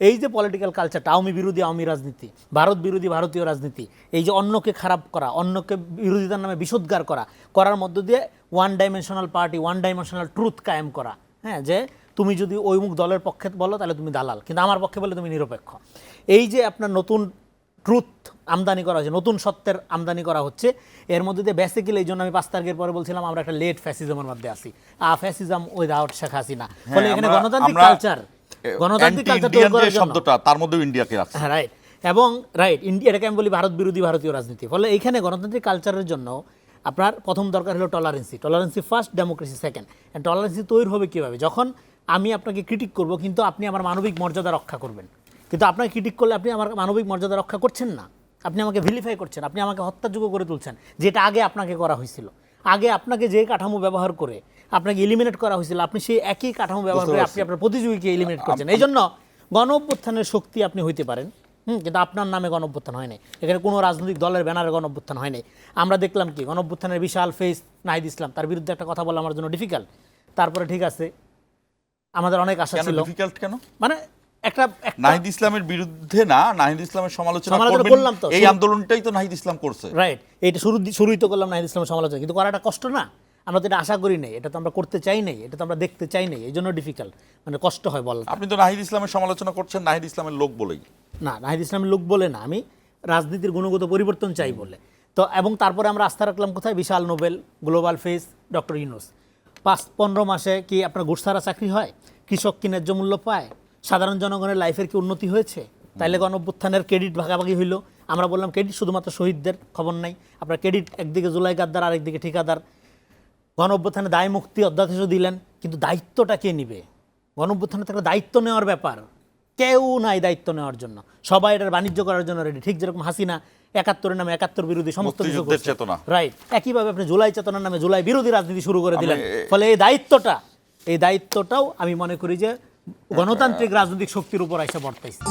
এই যে পলিটিক্যাল কালচারটা আওয়ামী বিরোধী আওয়ামী রাজনীতি ভারত বিরোধী ভারতীয় রাজনীতি এই যে অন্যকে খারাপ করা অন্যকে বিরোধিতার নামে বিষোদ্গার করা করার মধ্য দিয়ে one dimensional party one dimensional truth কায়েম করা। হ্যাঁ যে তুমি যদি ওই মুখ দলের পক্ষে বলো তাহলে তুমি দালাল। কিন্তু আমার পক্ষে বলে তুমি নিরপেক্ষ। এই যে আপনার নতুন ট্রুথ আমদানি করা হচ্ছে নতুন সত্যের আমদানি করা হচ্ছে এর মধ্যে দিয়ে বেসিক্যালি এই জন্য আমি পাঁচ তারিখের পরে বলছিলাম আমরা একটা লেট ফ্যাসিজমের মধ্যে আছি। A fascism without Sheikh Hasina. ফলে এখানে গণতান্ত্রিক কালচার গণতান্ত্রিক কালচার শব্দটা তার মধ্যেও ইন্ডিয়াকে রাখছে। হ্যাঁ রাইট এবং রাইট ইন্ডিয়া এটাকে আমি বলি ভারত বিরোধী ভারতীয় রাজনীতি। ফলে এইখানে গণতান্ত্রিক কালচারের জন্য আপনার প্রথম দরকার হলো tolerancy tolerancy first democracy second tolerancy তৈরি হবে কীভাবে? যখন আমি আপনাকে ক্রিটিক করব কিন্তু আপনি আমার মানবিক মর্যাদা রক্ষা করবেন। কিন্তু আপনাকে ক্রিটিক করলে আপনি আমার মানবিক মর্যাদা রক্ষা করছেন না। আপনি আমাকে ভিলিফাই করছেন আপনি আমাকে হত্যাযোগ্য করে তুলছেন যেটা আগে আপনাকে করা হয়েছিল। আগে আপনাকে যে কাঠামো ব্যবহার করে আপনাকে এলিমিনেট করা হয়েছিল আপনি সেই একই কাঠামো ব্যবহার করে আপনি আপনার প্রতিযোগীকে এলিমিনেট করছেন। এই জন্য গণ অভ্যুত্থানের শক্তি আপনি হইতে পারেন। হুম কিন্তু আপনার নামে গণ অভ্যুত্থান হয় নাই। এখানে কোনো রাজনৈতিক দলের ব্যানারে গণ অভ্যুত্থান হয় নাই। আমরা দেখলাম কি গণ অভ্যুত্থানের বিশাল ফেস নাহিদ ইসলাম তার বিরুদ্ধে একটা কথা বলা আমার জন্য ডিফিকাল্ট তারপরে ঠিক আছে আমাদের অনেক আশা ছিল। ডিফিকাল্ট কেন? মানে একটা নাহিদ ইসলামের বিরুদ্ধে না নাহিদ ইসলামের সমালোচনা করবেন। এই আন্দোলনটাই তো নাহিদ ইসলাম করছে। রাইট এইটা শুরু শুরুই তো করলাম নাহিদ ইসলামের সমালোচনা। কিন্তু করাটা কষ্ট না। আমরা তো এটা আশা করি নাই। এটা তো আমরা করতে চাই নাই। এটা তো আমরা দেখতে চাই নাই। এই জন্য ডিফিকাল্ট মানে কষ্ট হয় বলা আপনি তো নাহিদ ইসলামের সমালোচনা করছেন নাহিদ ইসলামের লোক বলেই। না নাহিদ ইসলামের লোক বলে না। আমি রাজনীতির গুণগত পরিবর্তন চাই বলে। তো এবং তারপরে আমরা আস্থা রাখলাম কোথায়? বিশাল Nobel global face doctor Yunus. পাঁচ পনেরো মাসে কি আপনার ঘুষছাড়া চাকরি হয়? কৃষক কি ন্যায্য মূল্য পায়? সাধারণ জনগণের লাইফের কি উন্নতি হয়েছে? তাইলে গণ অভ্যুত্থানের ক্রেডিট ভাগাভাগি হইল। আমরা বললাম ক্রেডিট শুধুমাত্র শহীদদের খবর নাই। আপনার ক্রেডিট একদিকে জুলাই গাদ্দার আরেকদিকে ঠিকাদার। গণ অভ্যুত্থানে দায় মুক্তি অধ্যাদেশও দিলেন কিন্তু দায়িত্বটা কে নিবে? গণ অভ্যুত্থানে তো একটা দায়িত্ব নেওয়ার ব্যাপার। কেউ নাই দায়িত্ব নেওয়ার জন্য। সবাই এটার বাণিজ্য করার জন্য রেডি ঠিক যেরকম হাসিনা একাত্তরের নামে একাত্তর বিরোধী সমস্ত কিছু চেতনা। রাইট একইভাবে আপনি জুলাই চেতনার নামে জুলাই বিরোধী রাজনীতি শুরু করে দিলেন। ফলে এই দায়িত্বটা এই দায়িত্বটাও আমি মনে করি যে গণতান্ত্রিক রাজনৈতিক শক্তির উপর এসে বর্তাইছে।